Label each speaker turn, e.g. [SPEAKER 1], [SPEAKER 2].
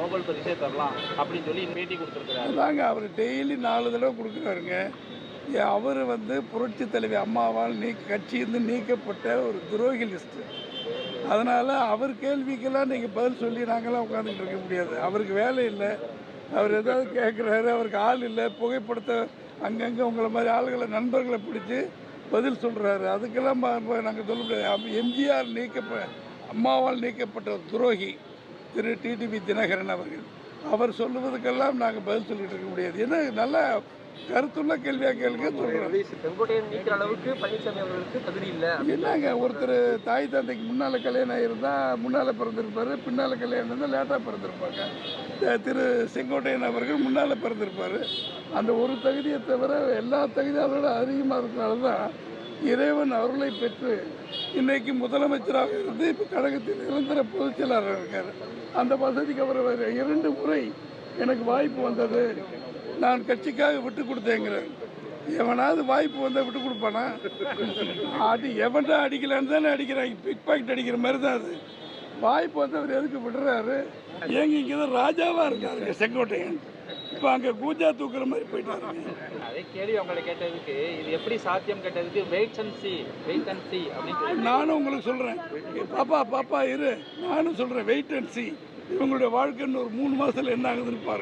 [SPEAKER 1] Nobel பரிசே தரலாம் அப்படின்னு சொல்லி பேட்டி கொடுத்துருக்கிறாரு.
[SPEAKER 2] நாங்கள் அவர் டெய்லி நாலு தடவை கொடுக்குறாருங்க. அவர் வந்து புரட்சி தலைவி அம்மாவால் நீக்க கட்சியிருந்து நீக்கப்பட்ட ஒரு துரோகி லிஸ்ட்டு அதனால் அவர் கேள்விக்கெல்லாம் நீங்கள் பதில் சொல்லி நாங்களாம் உட்காந்துட்டு இருக்க முடியாது. அவருக்கு வேலை இல்லை. அவர் ஏதாவது கேட்குறாரு அவருக்கு ஆள் இல்லை. புகைப்படத்தை அங்கங்கே உங்களை மாதிரி ஆளுகளை நண்பர்களை பிடிச்சி பதில் சொல்கிறாரு அதுக்கெல்லாம் நாங்கள் சொல்ல முடியாது. எம்ஜிஆர் நீக்கப்ப அம்மாவால் நீக்கப்பட்ட ஒரு துரோகி. திரு டிடிவி தினகரன் அவர்கள். அவர் சொல்லுவதுக்கெல்லாம் நாங்கள் பதில் சொல்லிட்டு இருக்க முடியாது. என்ன நல்ல கருத்துள்ள கேள்வியாக கேளுங்க சொல்கிறோம் என்னங்க ஒருத்தர் தாய் தந்தைக்கு முன்னால் கல்யாணம் ஆகிருந்தா முன்னால் பிறந்திருப்பாரு பின்னால் கல்யாணம் இருந்தால் லேட்டாக பிறந்திருப்பாங்க. திரு செங்கோட்டையன் அவர்கள் முன்னால் பிறந்திருப்பார். அந்த ஒரு தகுதியை தவிர எல்லா தகுதியும் அதோட அதிகமாக இருக்கிறனால தான் இறைவன் அருளை பெற்று இன்னைக்கு முதலமைச்சராக இருந்து இப்போ கழகத்தில் நிரந்தர பொதுச் செயலாளர் இருக்கார். அந்த வசதிக்கு அவர் இரண்டு முறை எனக்கு வாய்ப்பு வந்தது. நான் கட்சிக்காக விட்டு கொடுத்தேங்கிறேன் எவனாவது வாய்ப்பு வந்தால் விட்டு கொடுப்பானா? அடி எவன்டா அடிக்கலான்னு தானே அடிக்கிறாங்க. பிக் பாக்கெட் அடிக்கிற மாதிரி தான் அது. வாய்ப்பு வந்து அவர் எதுக்கு விடுறாரு? ஏங்க இங்கே தான் ராஜாவாக இருக்காருங்க செங்கோட்டையன். இப்போ அங்கே கூஜா தூக்குற மாதிரி போயிட்டாருங்க
[SPEAKER 1] அதே கேள்வி உங்களை கேட்டதுக்கு இது எப்படி சாத்தியம் கேட்டதுக்கு wait and see wait and see அப்படின்னு
[SPEAKER 2] நானும் உங்களுக்கு சொல்கிறேன் பாப்பா பாப்பா இரு. நானும் சொல்கிறேன் வெயிட் அண்ட் சி இவங்களுடைய வாழ்க்கைன்னு ஒரு மூணு மாதத்தில் என்ன ஆகுதுன்னு பாருங்க.